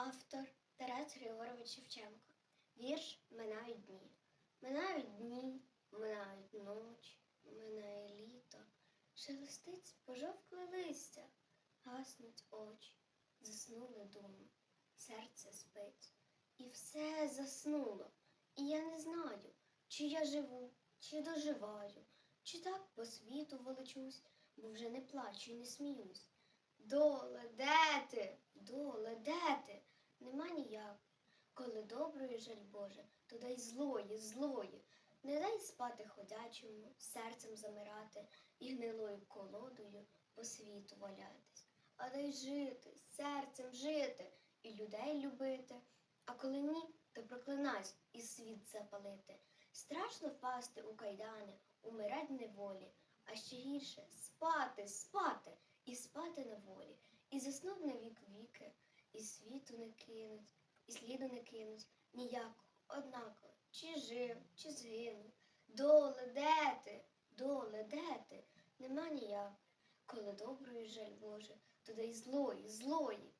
Автор Тарас Григорович Шевченко. Вірш Минають дні. Минають дні, минають ночі, минає літо. Шелестить пожовкле листя, гаснуть очі, заснули думи, серце спить. І все заснуло. І я не знаю, чи я живу, чи доживаю, чи так по світу волочусь, бо вже не плачу і не сміюсь. Доле, де ти? Доле, де ти? Коли доброї жаль Боже, то дай злої, злої. Не дай спати ходячому, серцем замирати і гнилою колодою по світу валятись. А дай жити, серцем жити і людей любити. А коли ні, то проклинась і світ запалити. Страшно впасти у кайдани, умирать неволі, а ще гірше спати, спати і спати на волі, і заснуть на вік віки, і світу не кинуть, і сліду не кинуть ніякого, однаково, чи жив, чи згинув. Доле, де ти? Доле, де ти? Нема ніяк. Коли доброї жаль Боже, то дай злої, злої.